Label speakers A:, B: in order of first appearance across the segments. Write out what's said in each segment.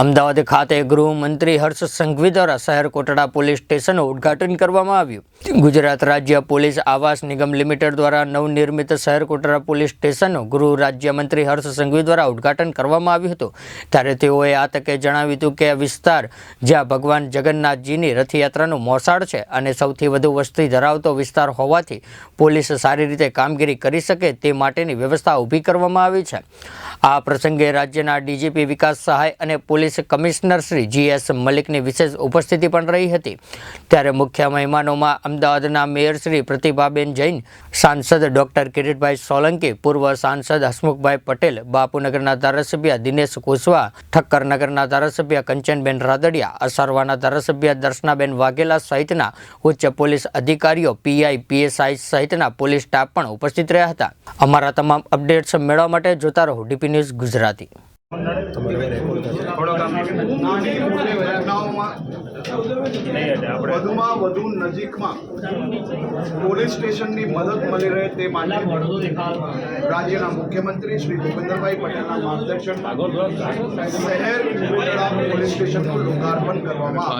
A: અમદાવાદ ખાતે ગૃહમંત્રી હર્ષ સંઘવી દ્વારા શહેર કોટડા પોલીસ સ્ટેશનનું ઉદ્ઘાટન કરવામાં આવ્યું. ગુજરાત રાજ્ય પોલીસ આવાસ નિગમ લિમિટેડ દ્વારા નવનિર્મિત શહેર કોટડા પોલીસ સ્ટેશનનું ગૃહ રાજ્યમંત્રી હર્ષ સંઘવી દ્વારા ઉદ્ઘાટન કરવામાં આવ્યું હતું. ત્યારે તેઓએ આ તકે જણાવ્યું હતું કે વિસ્તાર, જ્યાં ભગવાન જગન્નાથજીની રથયાત્રાનું મોસાળ છે અને સૌથી વધુ વસ્તી ધરાવતો વિસ્તાર હોવાથી પોલીસ સારી રીતે કામગીરી કરી શકે તે માટેની વ્યવસ્થા ઊભી કરવામાં આવી છે. આ પ્રસંગે રાજ્યના ડીજીપી વિકાસ સહાય અને police commissioner Shri G S મલિકની વિશેષ ઉપસ્થિતિ પણ રહી હતી. ત્યારે મુખ્ય મહેમાનોમાં અમદાવાદના મેયર શ્રી પ્રતિભાબેન જૈન, સાંસદ ડોક્ટર કિરીટભાઈ સોલંકી, પૂર્વ સાંસદ હસમુખભાઈ પટેલ, બાપુનગરના ધારાસભ્ય દિનેશ કુશવા ઠક્કરનગરના ધારાસભ્ય કંચનબેન રાદડિયા, અસારવાના ધારાસભ્ય દર્શનાબેન વાઘેલા સહિતના ઉચ્ચ પોલીસ અધિકારીઓ, પીઆઈ, પીએસઆઈ સહિતના પોલીસ સ્ટાફ પણ ઉપસ્થિત રહ્યા હતા. અમારા તમામ અપડેટ્સ મેળવવા માટે જોતા રહો ડીપી ન્યૂઝ ગુજરાતી.
B: નાની મોટી ઘટનાઓમાં વધુમાં વધુ નજીકમાં પોલીસ સ્ટેશનની મદદ મળી રહે તે માટે રાજ્યના મુખ્યમંત્રી શ્રી ભૂપેન્દ્રભાઈ પટેલના માર્ગદર્શન શહેર કુટડા પોલીસ સ્ટેશનનું લોકાર્પણ કરવામાં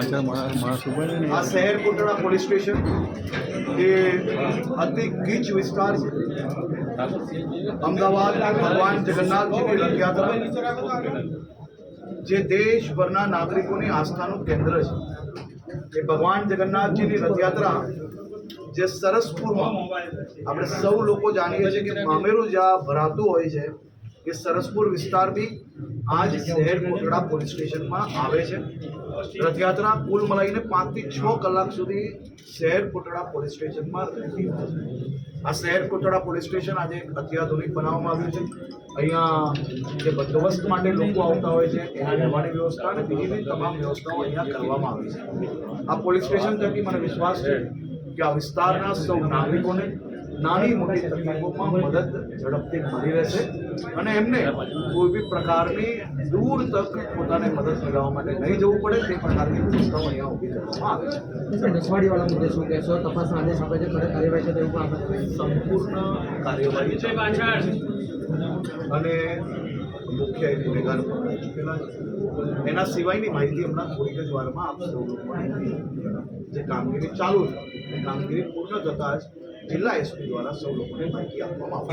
B: આ શહેર કુટડા પોલીસ સ્ટેશન એ અતિ ગીચ વિસ્તાર છે. અમદાવાદ ભગવાન જગન્નાથજીની રથયાત્રા, જે દેશભરના નાગરિકોની આસ્થાનું કેન્દ્ર છે. એ ભગવાન જગન્નાથજીની રથયાત્રા જે સરસપુરમાં આપણે સૌ લોકો જાણીએ છીએ કે મામેરું જ્યાં ભરાતું હોય છે, એ સરસપુર વિસ્તાર બી આજ શહેર કોટડા પોલીસ સ્ટેશનમાં આવે છે. રથયાત્રા કુલ મલાઈને પાંચથી છ કલાક સુધી શહેર કોટડા પોલીસ સ્ટેશનમાં રહેતી હોય છે. આ શહેર કોટડા પોલીસ સ્ટેશન આજે અત્યાધુનિક બનાવવામાં આવ્યું છે. અહીંયા જે બંદોબસ્ત માટે લોકો આવતા હોય છે, એના રહેવાની વ્યવસ્થા અને બીજી બી તમામ વ્યવસ્થાઓ અહીંયા કરવામાં આવી છે. આ પોલીસ સ્ટેશન થકી મને વિશ્વાસ છે કે આ વિસ્તારના સૌ નાગરિકોને નાની મોટી તકલીફોમાં મદદ ઝડપથી મળી રહેશે અને એમને કોઈ બી પ્રકારની દૂર તક પોતાને મદદ મેળવવા માટે નહીં જવું પડે તે પ્રકારની વ્યવસ્થાઓ અહીંયા ઊભી કરવામાં આવે છે.
C: નસવાડીવાળા મુદ્દે શું કહેશો? તપાસના આદેશ આપે છે કડક કાર્યવાહી છે તેવું આપણે
B: સંપૂર્ણ કાર્યવાહી છે. અને મુખ્ય એ ગુનેગાર પકડાઈ ચૂકેલા છે. એના સિવાયની માહિતી હમણાં થોડીક જ વારમાં આપ સૌ લોકોને. જે કામગીરી ચાલુ છે. એ કામગીરી પૂર્ણ થતાં જ જિલ્લા એસપી દ્વારા સૌ લોકોને માહિતી આપવામાં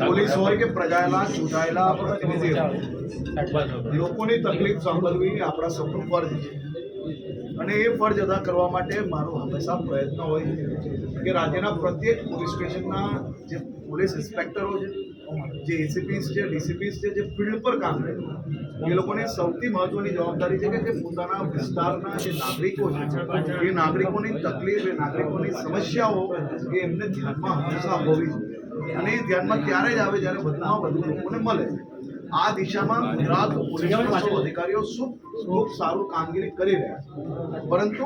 B: પોલીસ હોય કે પ્રજાયેલા ચૂંટાયેલા પ્રતિનિધિ લોકોની તકલીફ સાંભળવી આપણા સૌનું ફરજ છે. અને એ ફરજ અદા કરવા માટે મારો હંમેશા પ્રયત્ન હોય કે રાજ્યના પ્રત્યેક પોલીસ સ્ટેશનના જે પોલીસ ઇન્સ્પેક્ટરો છે જે એસીપીસ છે ડીસીપીસ છે જે ફિલ્ડ પર કામ કરે એ લોકોને સૌથી મહત્વની જવાબદારી છે કે પોતાના વિસ્તારના જે નાગરિકો છે, એ નાગરિકોની તકલીફ, એ નાગરિકોની સમસ્યાઓ એ એમને ધ્યાનમાં હંમેશા હોવી જોઈએ. અને એ ધ્યાનમાં ત્યારે જ આવે જ્યારે બદલાવ બધું લોકોને મળે. આ દિશામાં ગુજરાત પોલીસના અધિકારીઓ શું ખૂબ સારું કામગીરી કરી રહ્યા પરંતુ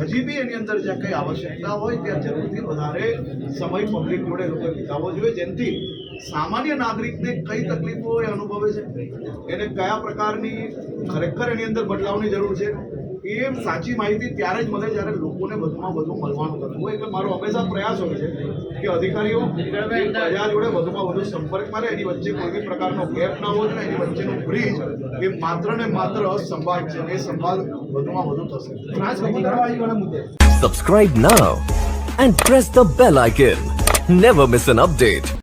B: હજી બી એની અંદર જ્યાં કંઈ આવશ્યકતા હોય, ત્યાં જરૂરથી વધારે સમય પબ્લિક જોડે લોકોએ વિતાવવો જોઈએ. જેનાથી સામાન્ય નાગરિકને કઈ તકલીફો એ અનુભવે છે? એને કયા પ્રકારની ખરેખર એની અંદર બદલાવની જરૂર છે? એ સાચી માહિતી ત્યારે જ મળે જ્યારે લોકોને વધુમાં વધુ મળવાનું કરવું હોય. એટલે મારો હંમેશા પ્રયાસ હોય છે કે અધિકારીઓ પ્રજા જોડે વધુમાં વધુ સંપર્કમાં રહે એની વચ્ચે કોઈ બી પ્રકારનો ગેપ ના હોય ને એની વચ્ચેનો બ્રિજ એ માત્ર ને માત્ર સંવાદ છે એ સંવાદ વધુમાં વધુ થશે.
C: Subscribe કબૂતરવાળીવાળા
D: and press the bell icon never miss an update.